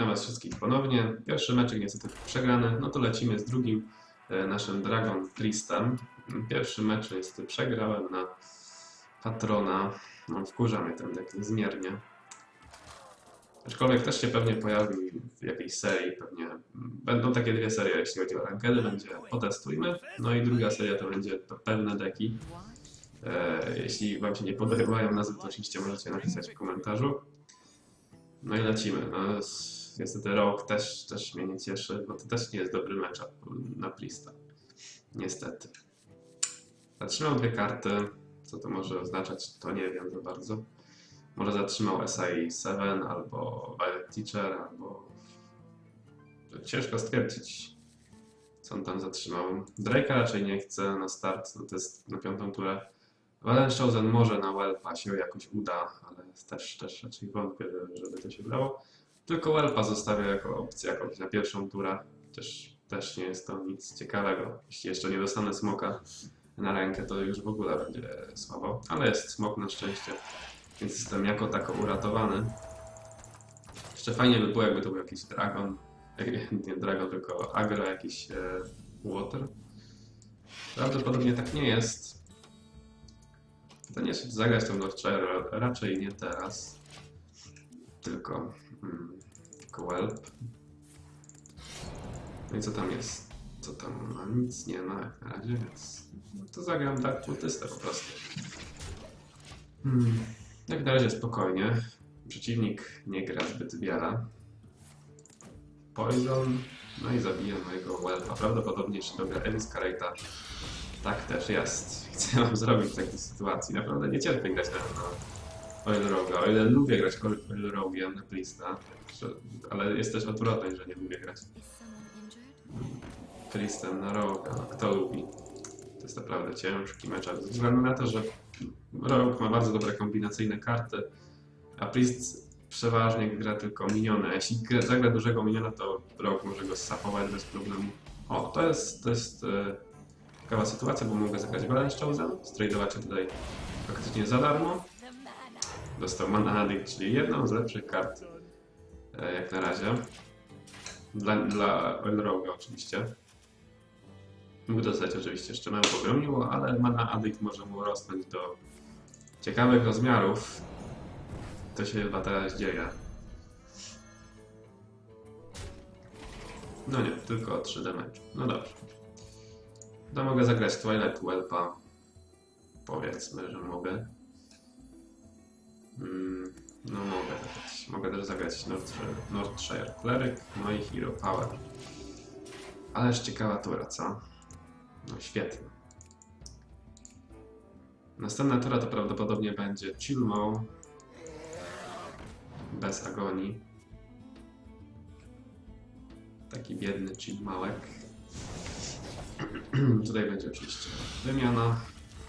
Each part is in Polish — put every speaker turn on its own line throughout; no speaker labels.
Witam Was wszystkich ponownie. Pierwszy meczek niestety przegrany, no to lecimy z drugim e, naszym Dragon Priestem. Pierwszy mecz niestety przegrałem na Patrona. No, wkurza mnie ten deck niezmiernie. Aczkolwiek też się pewnie pojawi w jakiejś serii, pewnie będą takie dwie serie, jeśli chodzi o rankedy, będzie potestujmy, no i druga seria to będzie pe- pewne deki. E, jeśli Wam się nie podobają nazwy, to oczywiście możecie napisać w komentarzu. No i lecimy. No, niestety rok też, też mnie nie cieszy, bo to też nie jest dobry matchup na Plista. Niestety. Zatrzymał dwie karty. Co to może oznaczać, to nie wiem za bardzo. Może zatrzymał SI7 albo Violet Teacher, albo... Ciężko stwierdzić, co on tam zatrzymał. Drake'a raczej nie chce na start, no to jest na piątą turę. Walenshausen może na Welpa się jakoś uda, ale też, też raczej wątpię, żeby to się udało. Tylko Welpa zostawię jako opcję jakąś na pierwszą turę. Też, też nie jest to nic ciekawego. Jeśli jeszcze nie dostanę smoka na rękę, to już w ogóle będzie słabo. Ale jest smok na szczęście, więc jestem jako tako uratowany. Jeszcze fajnie by było, jakby to był jakiś dragon. Nie dragon, tylko agro, jakiś e, water. Prawdopodobnie tak nie jest. Pytanie, czy zagrać tą Northshire raczej nie teraz. Tylko, mm, Whelp. No i co tam jest? Co tam ma? Nic nie ma jak na razie, więc no to zagram tak kultystę po prostu. Hmm. Jak na razie spokojnie. Przeciwnik nie gra zbyt wiele. Poison. No i zabija mojego Whelpa. Prawdopodobnie jeszcze dobra Elis Karejta. Tak też jest. Co ja mam zrobić w takiej sytuacji? Naprawdę nie cierpię grać na Oil Roga. O ile lubię grać Oil Rogiem na Plista, że- ale jest też odwrotność, że nie lubię grać? Plistem na Roga. Kto lubi? To jest naprawdę ciężki mecz, ze względu na to, że Rogue ma bardzo dobre kombinacyjne karty, a Priest przeważnie gra tylko miniony. A Jeśli gra- zagra dużego miniona, to Rogue może go sapować bez problemu. O, to jest, to jest e, ciekawa sytuacja, bo mogę zagrać Balanszczauzen, stradować ją tutaj praktycznie za darmo. Dostał Mana Addict, czyli jedną z lepszych kart e, jak na razie. Dla, dla Oil Rogue'a oczywiście. Mógł dostać oczywiście jeszcze małe pogromiło, ale Mana Addict może mu rosnąć do ciekawych rozmiarów. To się chyba teraz dzieje. No nie, tylko 3 damage. No dobrze. To mogę zagrać Twilight Whelpa. Powiedzmy, że mogę. Mm, no mogę zagrać. Mogę też zagrać Northshire, Northshire Cleric, no i Hero Power. Ależ ciekawa tura, co? No świetnie. Następna tura to prawdopodobnie będzie Chillmow. Bez agonii. Taki biedny Chillmałek. Tutaj będzie oczywiście wymiana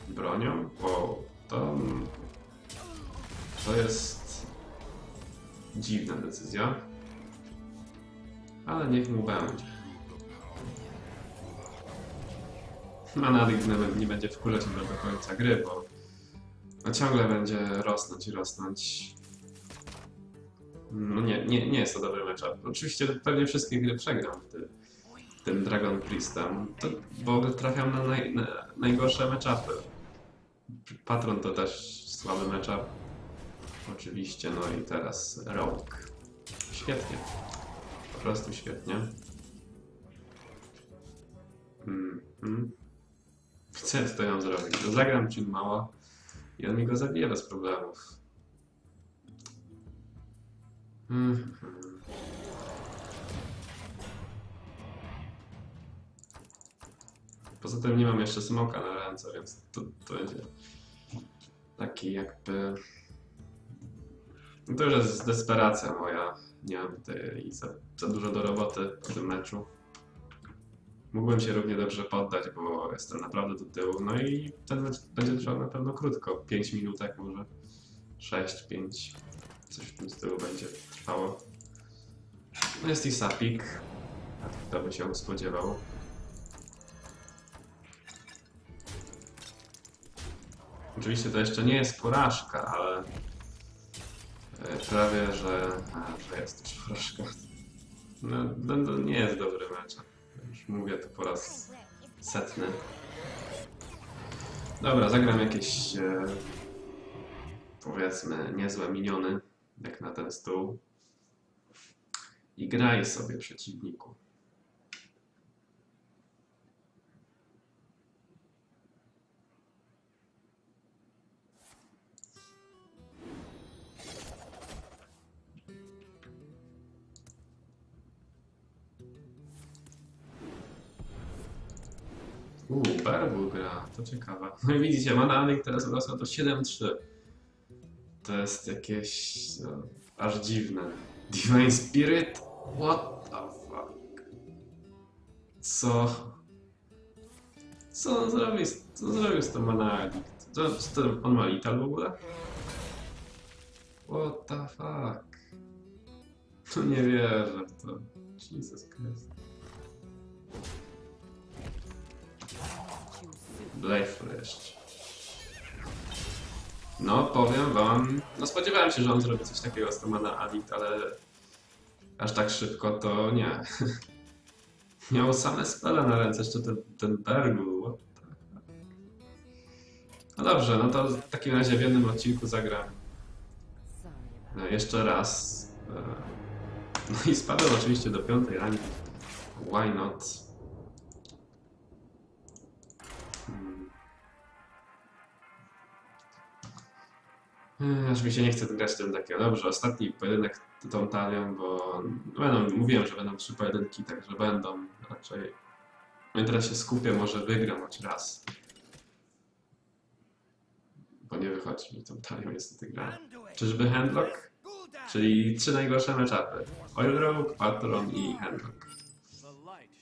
bronią. Wow, to to jest dziwna decyzja. Ale niech mu będzie. Manadik nawet nie będzie wkurzać mnie do końca gry, bo no ciągle będzie rosnąć i rosnąć. No nie, nie, nie jest to dobry matchup. Oczywiście pewnie wszystkie gry przegram w, ty, w tym Dragon Priestem, to, bo trafiam na, naj, na najgorsze matchupy. Patron to też słaby matchup. Oczywiście, no i teraz Rogue. Świetnie. Po prostu świetnie. Mm, mm. Chcę co to ją zrobić. No zagram czym mała i on mi go zabije bez problemów. Mm, mm. Poza tym nie mam jeszcze smoka na ręce, więc to, to będzie taki jakby to już jest desperacja moja. Nie mam tutaj za, za dużo do roboty w tym meczu. Mógłbym się równie dobrze poddać, bo jestem naprawdę do tyłu. No i ten mecz będzie trwał na pewno krótko. 5 minutek może. 6, 5. Coś w tym stylu będzie trwało. No jest i Sapik. Kto by się spodziewał. Oczywiście to jeszcze nie jest porażka, ale prawie, że, że jest już troszkę. No, no, no nie jest dobry mecz. Już mówię to po raz setny. Dobra, zagram jakieś e, powiedzmy niezłe miniony, jak na ten stół. I graj sobie przeciwniku. Uuu, Berbul gra, to ciekawe. No i widzicie, Mana Anik teraz urosła do 7-3. To jest jakieś no, aż dziwne. Divine Spirit? What the fuck? Co? Co on zrobił, z- co zrobił z tą Mana Anik? Co, co on ma Lital w ogóle? What the fuck? No nie wierzę w to. Jesus Christ. Blade. No, powiem wam, no spodziewałem się, że on zrobi coś takiego z Tomana Addict, ale aż tak szybko to nie. Miał same spele na ręce, jeszcze ten, ten Bergul. No dobrze, no to w takim razie w jednym odcinku zagram e, jeszcze raz. E, No i spadłem oczywiście do piątej rangi. Why not? Aż mi się nie chce grać tym takiego. Dobrze, ostatni pojedynek tą talią, bo będą, mówiłem, że będą trzy pojedynki, także będą raczej. No teraz się skupię, może wygram choć raz. Bo nie wychodzi mi tą talią niestety gra. Czyżby Handlock? Czyli trzy najgorsze meczapy. Oil Rogue, Patron i Handlock.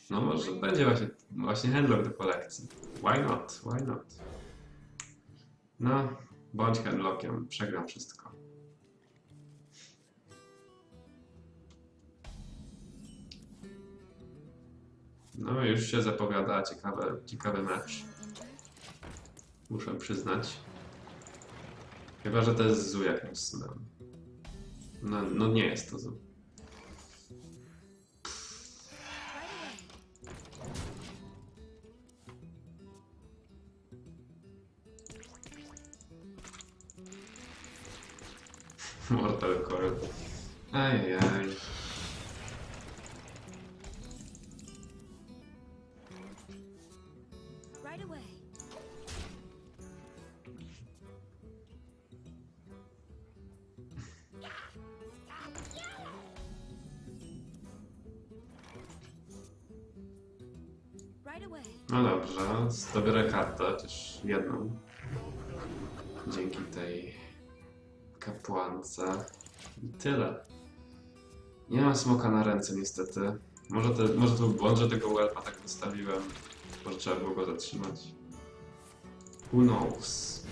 No może będzie właśnie, właśnie Handlock do kolekcji. Why not? Why not? No, bądź Handlockiem, przegram wszystko. No już się zapowiada ciekawe, ciekawy mecz, muszę przyznać. Chyba, że to jest Zu jakimś cudem. No, no nie jest to Zu. No dobrze, zdobiorę kartę, chociaż jedną. Dzięki tej kapłance. I tyle. Nie mam smoka na ręce niestety. Może to, może to był błąd, że tego Welpa tak wystawiłem. Może trzeba było go zatrzymać. Who knows?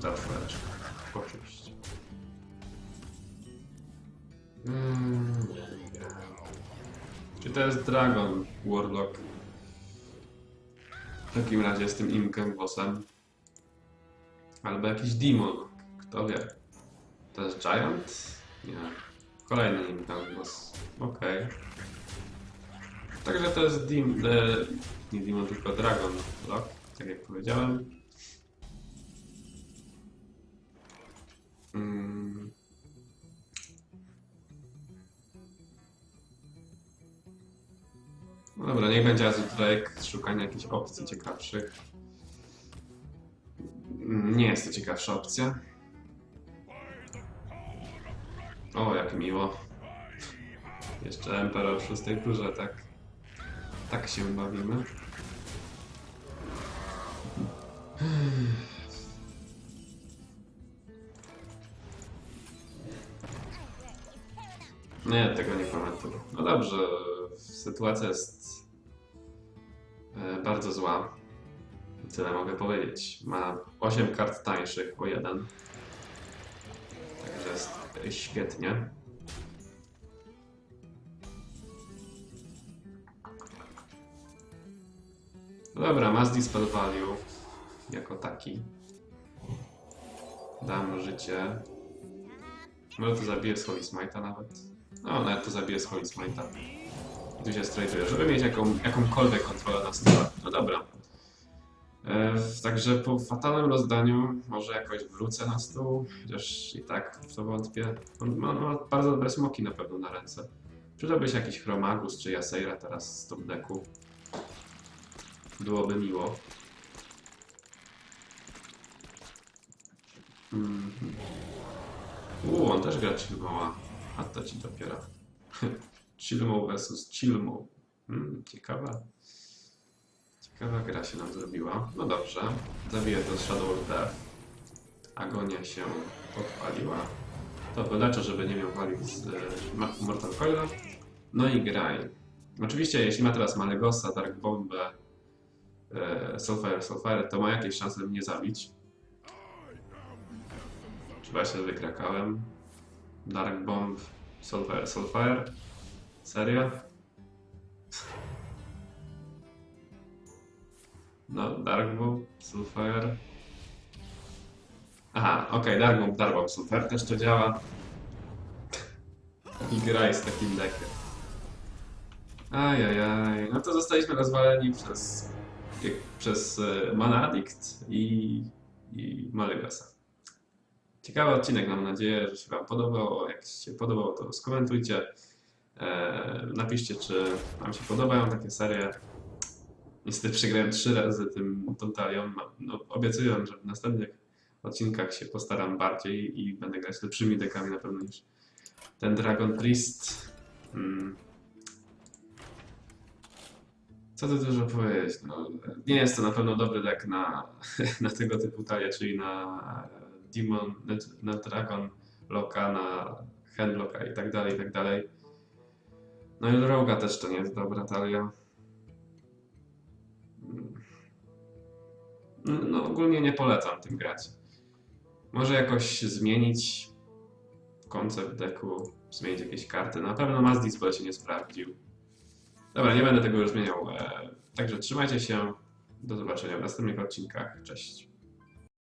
Za flash. Oczywiście. Mm. Czy to jest Dragon Warlock? W takim razie z tym imkiem bossem. Albo jakiś demon. Kto wie. To jest Giant? Nie. Kolejny imkem boss. Okej. Także to jest dim, de, nie demon, tylko Dragon Lock, tak jak powiedziałem. Będzie Drake, szukanie jakichś opcji ciekawszych. Nie jest to ciekawsza opcja. O, jak miło. Jeszcze Emperor w szóstej turze, tak. Tak się bawimy. Nie, tego nie komentuję. No dobrze, sytuacja jest bardzo zła. Tyle mogę powiedzieć. Ma 8 kart tańszych o jeden. Także jest e, świetnie. Dobra, mass dispel value jako taki. Dam życie. Może to zabiję z Holy Smite'a nawet. No, nawet to zabije z Holy Smite'a. Tu się żeby mieć jaką, jakąkolwiek kontrolę na stole. No dobra. E, także po fatalnym rozdaniu może jakoś wrócę na stół, chociaż i tak w to wątpię. On ma, ma bardzo dobre smoki na pewno na ręce. Przydałby się jakiś Chromagus czy Jaseira teraz z top decku. Byłoby miło. Mhm. Uuu, on też gra Chillmoa. A to ci dopiero. Chillmo versus Chillmo. Hmm, ciekawa. Ciekawa gra się nam zrobiła. No dobrze. Zabiję to Shadow of Death. Agonia się podpaliła. To wyleczę, żeby nie miał walić z e, Mortal Coil'a. No i graj. Oczywiście, jeśli ma teraz Malegosa, Dark Bombę, e, Soulfire, Soulfire, to ma jakieś szanse mnie zabić. Chyba się wykrakałem. Dark Bomb, Soulfire, Soulfire. Serio? No, Dark Bomb, Soulfire. Aha, okej, Dark Bomb, Dark Bomb, Soulfire też to działa. I graj z takim deckiem. Ajajaj, no to zostaliśmy rozwaleni przez, jak- przez e, Mana Addict i, i Malegasa. Ciekawy odcinek, mam nadzieję, że się Wam podobał. Jak się podobał, to skomentujcie. E, napiszcie, czy Wam się podobają takie serie. Niestety przegrałem trzy razy tym tą talią. No, obiecuję, że w następnych odcinkach się postaram bardziej i będę grać lepszymi dekami na pewno niż ten Dragon Priest. Mm. Co tu dużo powiedzieć? No, nie jest to na pewno dobry deck na, na tego typu talie, czyli na Demon, na, na Dragon Locka, na Handlocka i tak dalej, i tak dalej. No i Roga też to nie jest dobra talia. Mm. No, no ogólnie nie polecam tym grać. Może jakoś zmienić koncept decku, zmienić jakieś karty. Na pewno Mass Display się nie sprawdził. Dobra, nie będę tego już zmieniał. E, Także trzymajcie się. Do zobaczenia w następnych odcinkach. Cześć.